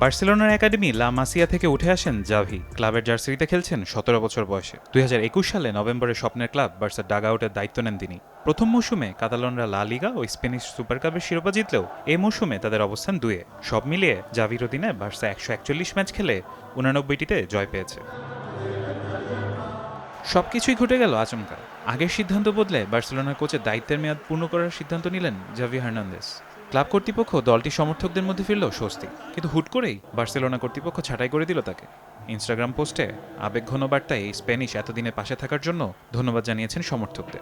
বার্সেলোনার একাডেমি লা মাসিয়া থেকে উঠে আসেন জাভি। ক্লাবের জার্সিতে খেলছেন সতেরো বছর বয়সে। দুই হাজার একুশ সালে নভেম্বরে স্বপ্নের ক্লাব বার্সার ডাগ আউটের দায়িত্ব নেন তিনি। প্রথম মৌসুমে কাতালনরা লা লিগা ও স্পেনিশ সুপার কাপের শিরোপা জিতলেও এ মৌসুমে তাদের অবস্থান দুয়ে সব মিলিয়ে জাভির অধীনে বার্সা একশো একচল্লিশ ম্যাচ খেলে উনানব্বইটিতে জয় পেয়েছে। সব কিছুই ঘটে গেল আচমকা। আগের সিদ্ধান্ত বদলে বার্সেলোনার কোচের দায়িত্বের মেয়াদ পূর্ণ করার সিদ্ধান্ত নিলেন জাভি হার্নান্দেস ক্লাব কর্তৃপক্ষ দলটি সমর্থকদের মধ্যে ফিরল স্বস্তি। কিন্তু হুট করেই বার্সেলোনা কর্তৃপক্ষ ছাঁটাই করে দিল তাকে। ইনস্টাগ্রাম পোস্টে আবেগঘন বার্তায় এই স্প্যানিশ এতদিনে পাশে থাকার জন্য ধন্যবাদ জানিয়েছেন সমর্থকদের।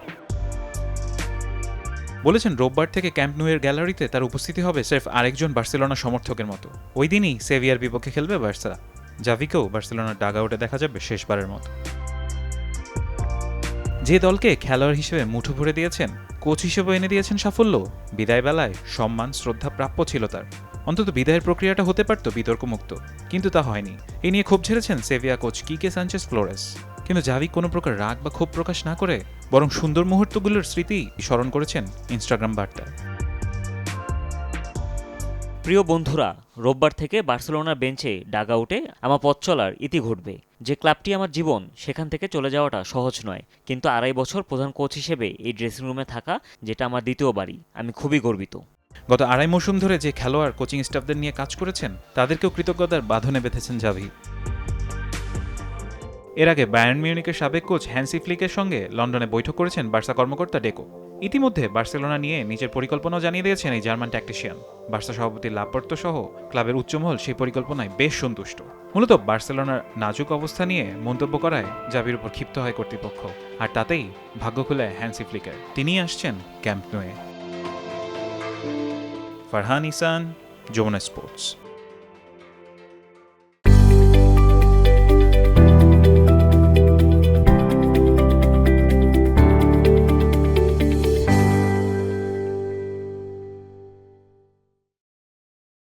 বলেছেন, রোববার থেকে ক্যাম্প নুয়ের গ্যালারিতে তার উপস্থিতি হবে স্রেফ আরেকজন বার্সেলোনা সমর্থকের মতো। ওই দিনই সেভিয়ার বিপক্ষে খেলবে বার্সা। জাভিকেও বার্সেলোনার ডাগ আউটে দেখা যাবে শেষবারের মতো। যে দলকে খেলোয়াড় হিসেবে মুঠো ভরে দিয়েছেন কোচ হিসেবে এনে দিয়েছেন সাফল্য। বিদায় বেলায় সম্মান, শ্রদ্ধা প্রাপ্য ছিল তার। অন্তত বিদায়ের প্রক্রিয়াটা হতে পারত বিতর্কমুক্ত। কিন্তু তা হয়নি। এ নিয়ে ক্ষোভ ঝেড়েছেন Sevilla coach Quique Sanchez Flores. কিন্তু জাভি কোনো প্রকার রাগ বা ক্ষোভ প্রকাশ না করে বরং সুন্দর মুহূর্তগুলোর স্মৃতি স্মরণ করেছেন ইনস্টাগ্রাম বার্তায় প্রিয় বন্ধুরা, রোববার থেকে বার্সেলোনার বেঞ্চে ডাগ আউটে আমার পথ চলার ইতি ঘটবে। যে ক্লাবটি আমার জীবন, সেখান থেকে চলে যাওয়াটা সহজ নয়। কিন্তু আড়াই বছর প্রধান কোচ হিসেবে এই ড্রেসিং রুমে থাকা, যেটা আমার দ্বিতীয় বাড়ি, আমি খুবই গর্বিত। গত আড়াই মৌসুম ধরে যে খেলোয়াড় কোচিং স্টাফদের নিয়ে কাজ করেছেন, তাদেরকেও কৃতজ্ঞতার বাঁধনে বেঁধেছেন জাভি। এর আগে বায়ার্ন মিউনিকের সাবেক কোচ হ্যান্সি ফ্লিকের সঙ্গে লন্ডনে বৈঠক করেছেন বার্সা কর্মকর্তা ডেকো। ইতিমধ্যে বার্সেলোনা নিয়ে নিজের পরিকল্পনাও জানিয়ে দিয়েছেন এই জার্মান ট্যাকটিশিয়ান। বার্সা সভাপতি লাপর্তো সহ ক্লাবের উচ্চমহল সেই পরিকল্পনায় বেশ সন্তুষ্ট। মূলত বার্সেলোনার নাজুক অবস্থা নিয়ে মন্তব্য করায় জাবির উপর ক্ষিপ্ত হয় কর্তৃপক্ষ, আর তাতেই ভাগ্য খুলে হ্যান্সি ফ্লিকের। তিনি আসছেন Camp Nou. Farhan Ishan, Jamuna Sports.